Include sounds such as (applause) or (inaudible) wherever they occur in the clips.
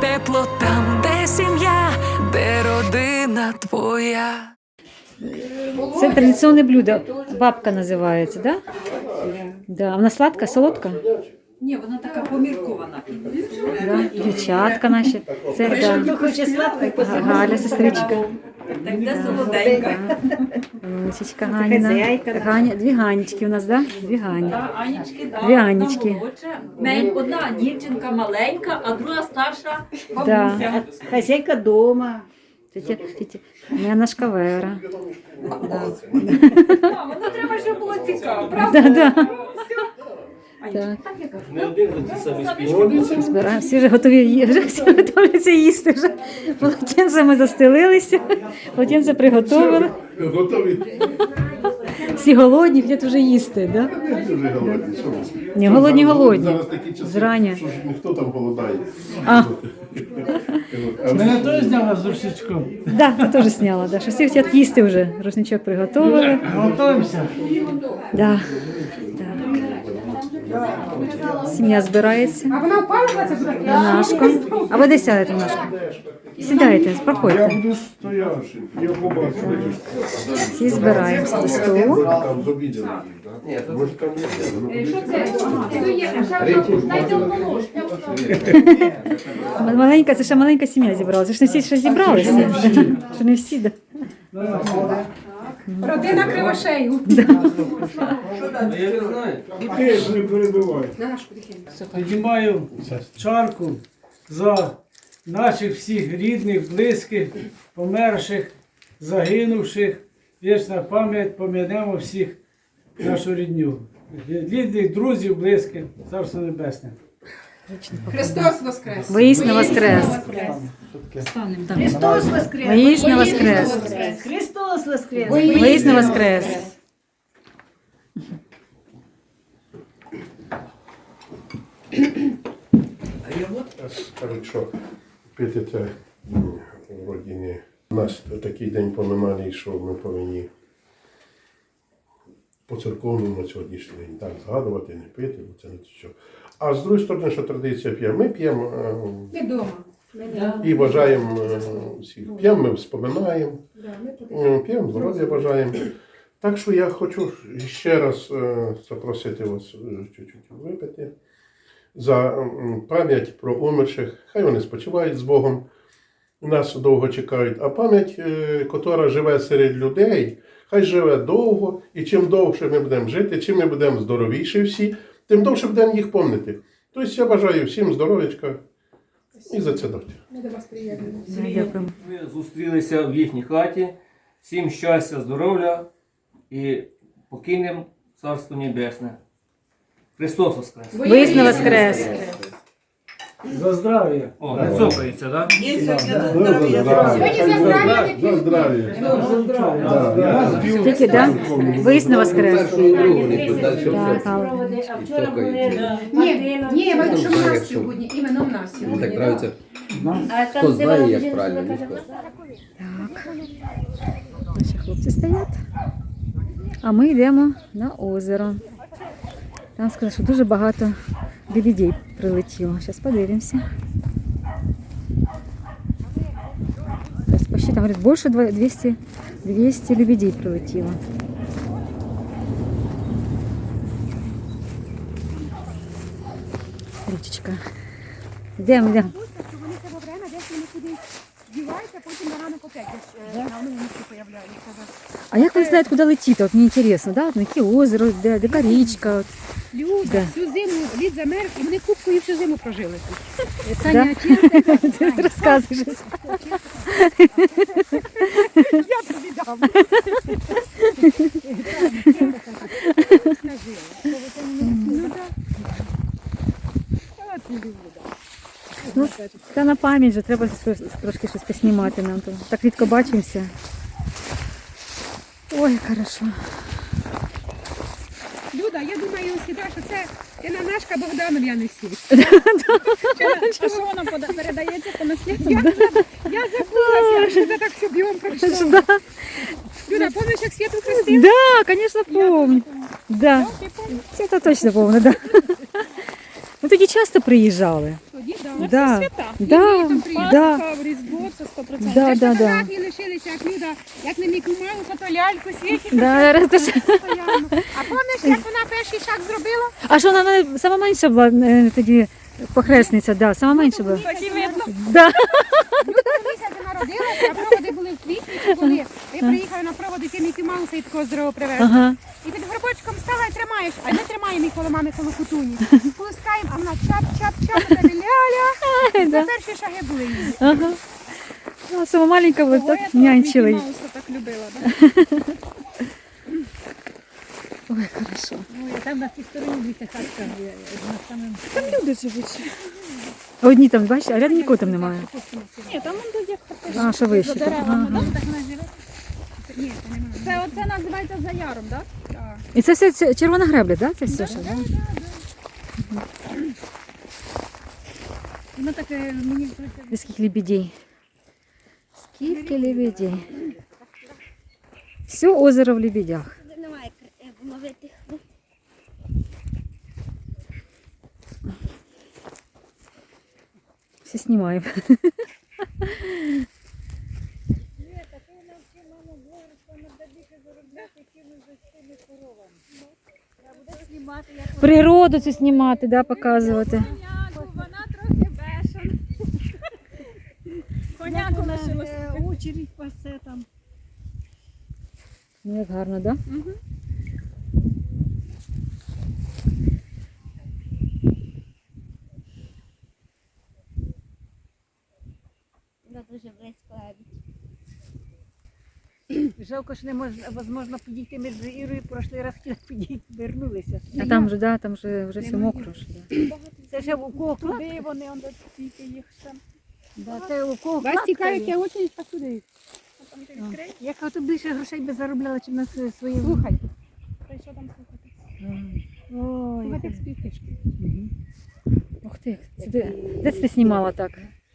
тепло там, де сім'я, де родина твоя. Це традиційне блюдо. Бабка називається, да? Да. Вона сладка, солодка? Ні, вона така поміркована. Да. Дівчатка наші. Це да. хоче сладко, Галя, сестричка. так де солоденька. Внучечка Ганіна. Ганя, дві Ганечки у нас, да? Дві Гані. Та Анічки, да, Дві Анічки. одна молодша. Мен- Одна дівчинка маленька, а друга старша Да. бабуся. Хозяйка дома. Тетя, тетя, моя нашка Вера. А, Воно треба, щоб було цікаво, правда? Да, да. Так. так я кажу. Не один за ті самі спічки. Збираємо, всі вже готові ї- вже всі готовляться їсти. Вже полотенцями застелилися, полотенце приготовили. Готові? Всі голодні, хочуть вже їсти, да? Не дуже голодні. Що ви? Ні, голодні, Зараз- голодні. Зараз такі часи, Зрання. що ж ніхто там голодає. А. А Мене теж зняла з рушничком. Да, ти теж зняла, да, що всі хочуть їсти вже. Рушничок приготовили. Готуємося. Да. Так. Сім'я збирається. А вона впала на нашку. А ви де сядете в нашку? Сідайте, Я проходьте. буду стоявши. Я побачу. Всі збираємося до столу. Там. Ні, там Маленька, це ще маленька сім'я зібралася. Ж не всі ще зібралися. Що не всі. да. Родина кривошею. Я не знаю. Ти не перебивай. Піднімаю чарку за наших всіх рідних, близьких, померших, загинувших. Вічна пам'ять, пом'янемо всіх нашу рідню. Рідних, друзів, близьких, царство небесне. Христос Воскрес! Воїсно воскрес. Христос воскрес! Воїсно воскрес. Христос воскрес! Воїсно воскрес. Кажуть, що пити це м, в родині. У нас такий день поминальний, що ми повинні по церковному на сьогоднішній день так згадувати, не пити, бо це не що. А з другої сторони, що традиція п'ємо, ми п'ємо е, Відомо. і бажаємо е, всіх. П'ємо, ми вспоминаємо, е, п'ємо, здоров'я бажаємо. Так що я хочу ще раз е, запросити вас е, чуть-чуть випити за пам'ять про умерших. Хай вони спочивають з Богом. Нас довго чекають. А пам'ять, е, котра живе серед людей, хай живе довго. І чим довше ми будемо жити, чим ми будемо здоровіші всі, тим довше будемо їх помнити. Тобто я бажаю всім здоров'ячка і зацідати. Ми до вас. Ми зустрілися в їхній хаті. Всім щастя, здоров'я і покинемо Царство Небесне. Христос Воскрес! Воскрес. За здрав'я. О, не цокається, так? За здрав'я. Да. Тільки, да? Воїсно воскрес. Так, Алла. Ні, ні, я бачу, що в нас сьогодні, іменно в нас сьогодні. Так нравиться. Хто знає, як правильно ніхто. Наші хлопці стоять. А ми йдемо на озеро. Там сказали, що дуже багато лебедей прилетіло. Зараз подивимося. Зараз посчитаем. Говорит, больше два- 200, 200 лебедей прилетіло. Річечка. Йдемо, йдемо. Вони це время десь вони кудись діваються, потім на ранок опять десь на одному місці появляються. А як вони знають, куди летіти? От мені цікаво, да? От на яке озеро, де, де річка. От. Люди Да. всю зиму лід замерз, і вони кубкою всю зиму прожили тут. Да? Ти розказуєш. Я тобі дам. (laughs) Ну, та на пам'ять же треба трошки щось поснімати нам. Так рідко бачимося. Ой, хорошо. Сіда, що це інанашка не сів. (laughs) Що вона передається по наслідству? Я, забулася, що це так все б'єм пройшло. (laughs) Да, Люда, пам'ятаєш, як Свету хрестив? да, звісно, помню. Да. Це точно помню, да. Ми тоді часто приїжджали. Тоді, да. Свята. Да, да. Пасха, Різдво, це 100%. Да, да, да, да. фотографії лишилися, як Люда, як не Мікі Мауса, то ляльку свічить Да, теж. постоянно. А пам'ятаєш, як вона перший шаг зробила? А що вона не- сама менша була е, тоді похресниця, да, сама менша була. Так і видно. Да. Люда місяця народилася, а проводи були в квітні, чи були. Ми приїхали на проводи, ти Мікі Мауса і такого здорового привезли. Ага. І під горбочком стала і тримаєш, а ми тримаємо їх коло мами коло кутуні. Пускаємо, а вона чап-чап-чап, і ля-ля. Це перші шаги були її. Ага. Ну, сама маленька була, так нянчила її. Мауса так любила. Да? (laughs) Ой, хорошо. Там на цій стороні дивіться хатка. є, одна самим. Там люди живуть. Одні там, бачиш, а рядом нікого там немає. Ні, там он як А, що вище. Ага. Так вона живе? Ні, це немає. Це оце називається заяром, так? Так. І це все це червона гребля, да? Це все, що, да? Воно так е, мені І скільки лебедей. Скільки лебедей. Все озеро в лебедях. Мовитих. Все знімаємо. Природу цю знімати, да, показувати. Вона трохи бешена. Коняку лишилося. Очередь пасе там. Ну, як гарно, да? Вона Жалко, що не можна, підійти з Ірою прошлий раз хотіли підійти, вернулися. А там вже, да, там вже, вже все мокро. Вже, да. Це вже у кого кладка? Туди вони, он до стільки їх там. Да, це у кого Вас цікавить, я очередь так туди. А там ти А. Я кажу, більше грошей би заробляла, чим на своє. Слухай. Та й що там слухати? Ой, Слухайте, як співкишки. Ух ти, це де, де це ти знімала так?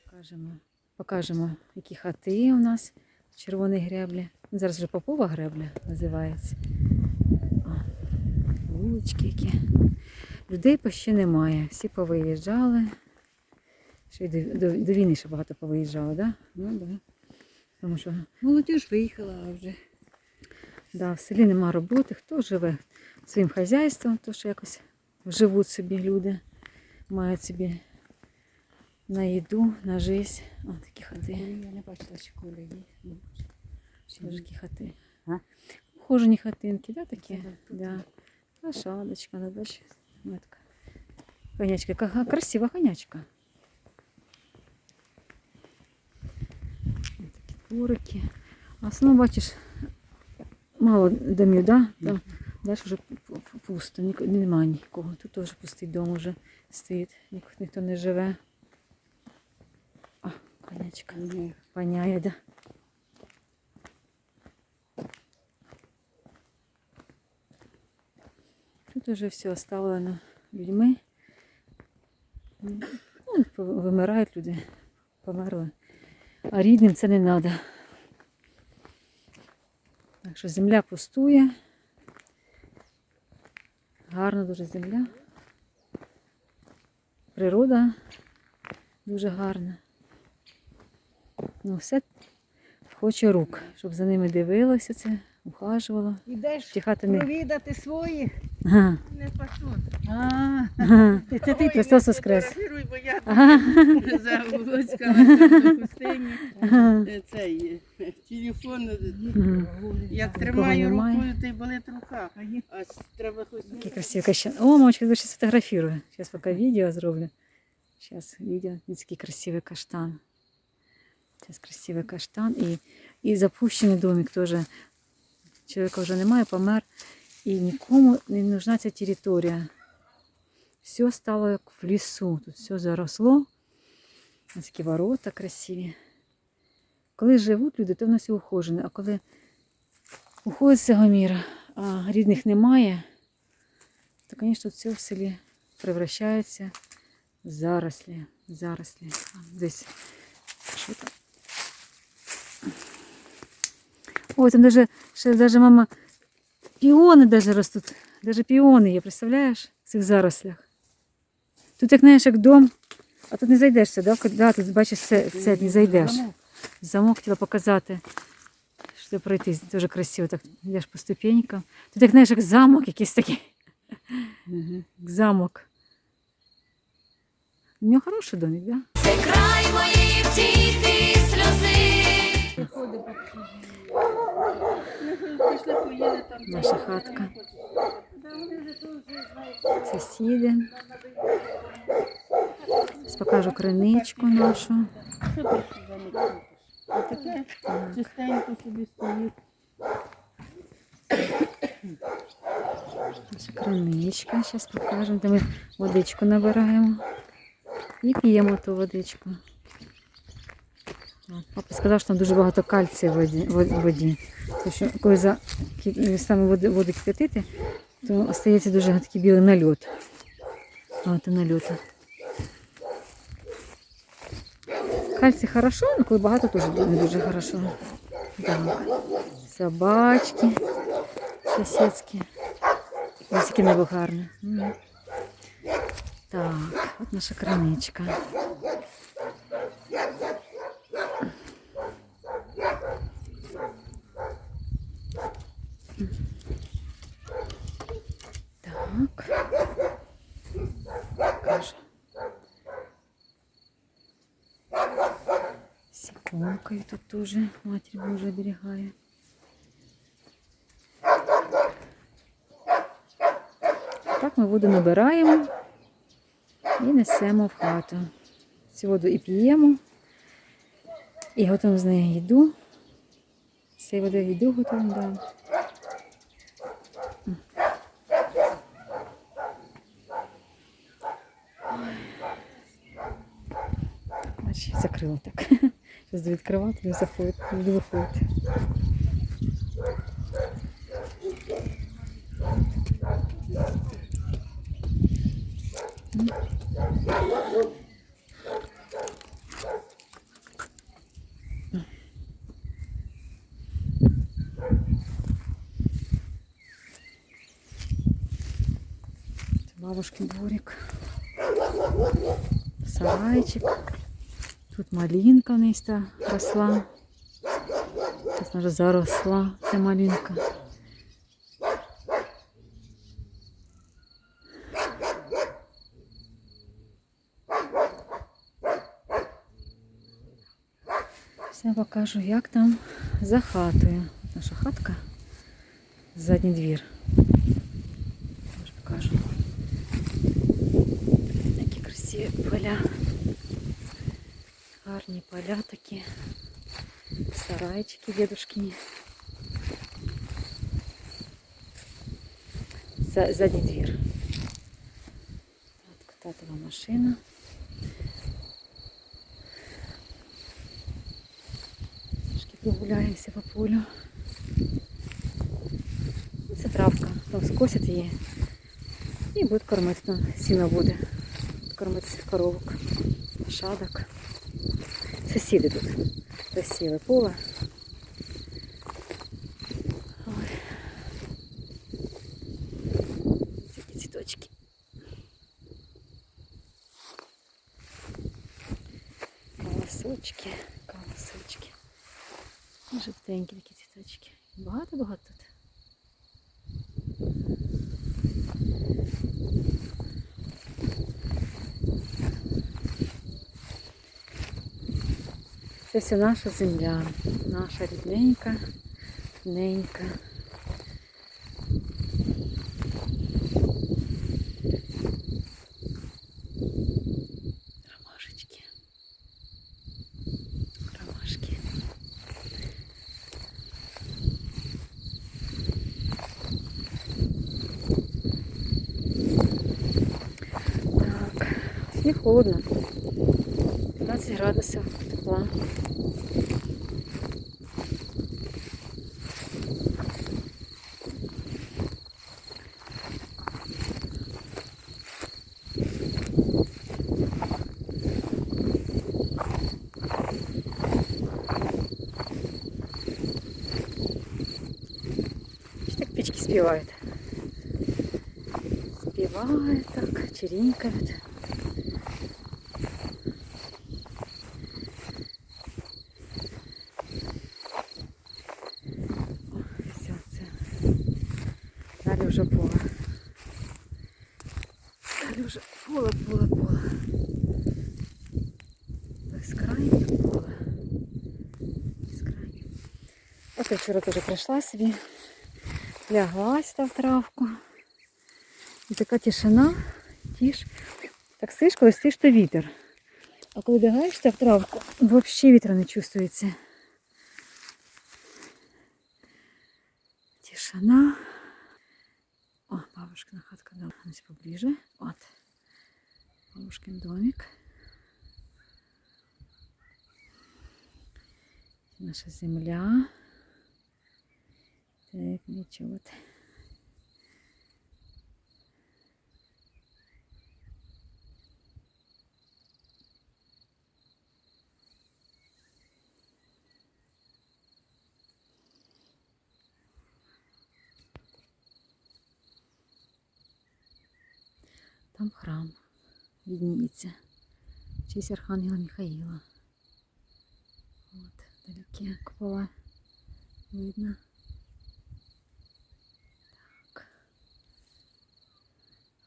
Покажемо. Покажемо, які хати у нас. Червоні греблі. Зараз вже попова гребля називається. Вулички які. Людей ще немає. Всі повиїжджали. Ще й до, до, до війни ще багато повиїжджало, да? Ну, да. Тому що Молодіж виїхала вже. Да, в селі нема роботи. Хто живе своїм хазяйством, то що якось живуть собі люди, мають собі на їду, на життя. О, такі хати. Я не бачила, що коли є. Такі хати. Ухожені хатинки, да, такі? Да. Лошадочка, бачиш, ну, така. Конячка, яка красива конячка. Такі дворики. А в основному, бачиш, мало домів, да? Там далі вже пу- пу- пусто, немає нікого. Тут теж пустий дом уже стоїть, ніхто не живе. А, конячка. Паняє, да. Тут уже все оставлено людьми. Ну, вимирають люди, померли. А рідним це не треба. Так що земля пустує. Гарна дуже земля. Природа дуже гарна. Ну, все хоче рук, щоб за ними дивилося це, ухажувало. Ідеш Ті не. провідати своїх. Ага. Не пасуть. А, Ага. Це ти Христос Воскрес. Фотографіруй, бо я Ага. загуцькалася в пустині. Ага. Е, Цей е, телефон, е, Мгм. як Нікого тримаю немає. рукою, то й болить рука. А с- треба хоч Какие красивые каштаны. О, мамочка, я сейчас сфотографирую. Сейчас пока видео сделаю. Сейчас видео. Видите, какой красивый каштан. Сейчас красивый каштан. И, и запущенный домик тоже. Человека уже немає, помер. І нікому не нужна ця територія. Все стало як в лісу. Тут все заросло. Ось такі ворота красиві. Коли живуть люди, то воно все ухожене. А коли уходить з цього міра, а рідних немає, то, звісно, все в селі превращається в зарослі. Зарослі. Десь. Що там? Ой, там даже, ще даже, мама, піони даже ростуть. Даже піони є, представляєш? В цих зарослях. Тут, як знаєш, як дом, А тут не зайдеш сюди, да? Да, тут бачиш, це, це не зайдеш. Замок хотіла показати. Що пройти дуже красиво. Так йдеш по ступенькам. Тут як знаєш, як замок якийсь такий. Як Замок. У нього хороший домик, да? Це край моєї втіхи сльози. Наша хатка. Сусіди. Зараз покажу криничку нашу. Отаке чистенько собі стоїть. Наша криничка. Зараз покажемо, де ми водичку набираємо. І п'ємо ту водичку. Папа сказав, що там дуже багато кальцію в воді. Тому що коли за, саме воду, кип'ятити, то остається дуже такий білий нальот. От і. Кальцій хорошо, але коли багато, теж не дуже хорошо. Так. Собачки сусідські. Ось яке небо гарне. Так, от наша краничка. Так. Покажу. С тоже Матерь Божия оберегает. Так ми воду набираємо і несемо в хату. Цю воду і п'ємо, і готуємо з неї їду. З цієї води їду готуємо, да. Закрила так. (laughs) Відкривати, не заходить, не виходить. Бабушкин дворик. Сарайчик. Тут малинка в росла. Зараз вже заросла, ця малинка. Все покажу, як там за хатою. Наша хатка. Задній двір. Покажу. Які красиві поля. Гарні поля такі. Сарайчики дедушкині. За, задній двір. От татова машина. Трошки прогуляємося по полю. Це травка. Там скосять її. І будуть кормити там сіно буде. Будуть кормити коровок, лошадок. Сусіди тут засіли. Ой. Цвіточки. Колосочки, колосочки. Жовтенькі такі цвіточки. Багато-багато тут. Це вся наша земля, наша рідненька, ненька. Ромашечки. Ромашки. Так, сніг холодно. 15 градусів пішла. Так печки співають. Співають так, чирінькають. Вчора теж прийшла собі, лягла сюди в травку. І така тишина, тиш. Так сидиш, коли сидиш, то вітер. А коли лягаєш в травку, взагалі вітра не чувствується. Тишина. О, бабушкина хатка давалась поближе. Вот. Бабушкин домик. Наша земля. Так. Вот. Там храм виднеется. В честь Архангела Михаила. Вот, вдалеке купола видно.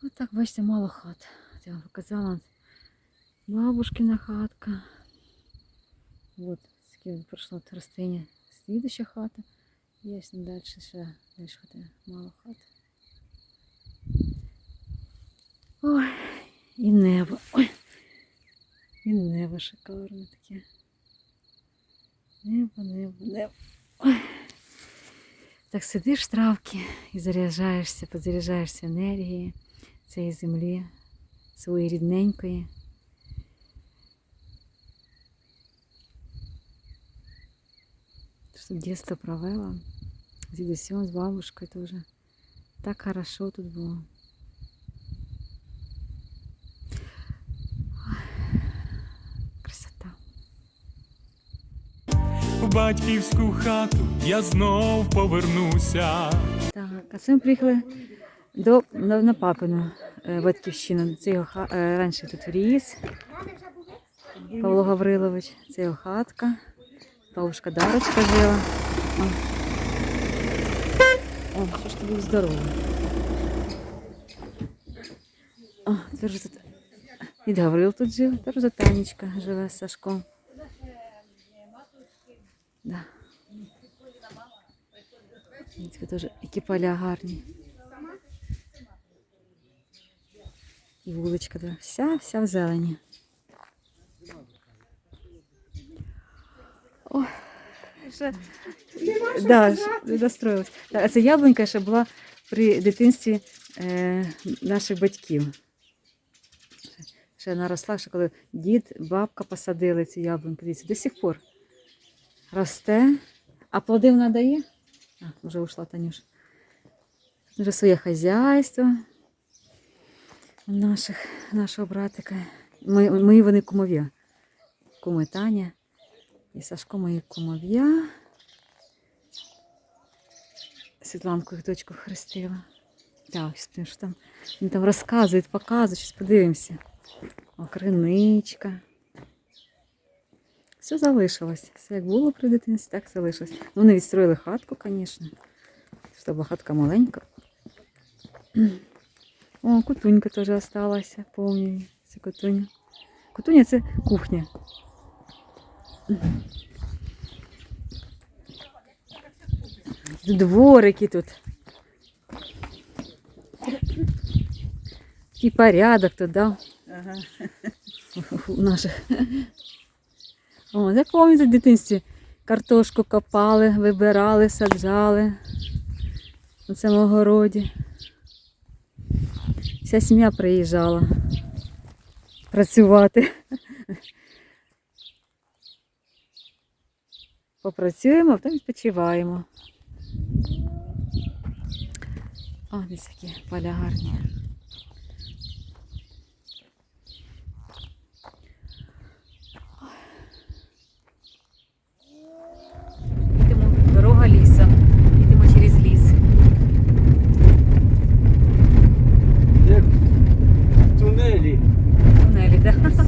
Вот так, бачите, мало хат. Я вам показала. Бабушкина хатка. Вот, скільки пройшло розстояння. Слідуща хата. Є далі ще, далі хата, мало хат. Ой, і небо. Ой. І небо шикарне таке. Небо, небо, небо. Ой. Так сидиш в травці і заряджаєшся, підзаряджаєшся енергією цієї землі, своєї рідненької. Що дитинство провела з дідусем, з бабушкою теж. Так хорошо тут було. Красота. В батьківську хату я знов повернуся. Так, а це ми приїхали до, на, папину е, батьківщину. Це його ха, е, раніше тут ріс. Павло Гаврилович, це його хатка. Бабушка Дарочка жила. О, О що ж ти був здоровий. О, тепер вже тут Дід Гаврил тут жив, тепер вже Танечка живе з Сашком. Да. Теж які поля гарні. І вуличка вся, вся в зелені. О, ще, да, достроїлась. А це яблунька ще була при дитинстві е, наших батьків. Ще вона росла, ще коли дід, бабка посадили цю яблуньку. Дивіться, до сих пор росте. А плоди вона дає? А, вже ушла Танюша. Вже своє хазяйство наших, нашого братика. Ми, ми вони кумов'я. Куми Таня. І Сашко мої кумов'я. Світланку їх дочку хрестила. Так, що там, він там розказують, показують, щось подивимося. О, криничка. Все залишилось. Все як було при дитинстві, так залишилось. Ну, Вони відстроїли хатку, звісно. Була хатка маленька. О, кутунька теж залишилася, пам'ятаю. Це кутуня. Кутуня це кухня. Дворики тут. Такий порядок тут, да? Ага. у наших. О, я пам'ятаю в дитинстві. Картошку копали, вибирали, саджали на цьому огороді. Вся сім'я приїжджала працювати. Попрацюємо, а потім відпочиваємо. О, десь які поля гарні. тунелі. Тунелі, так. Да.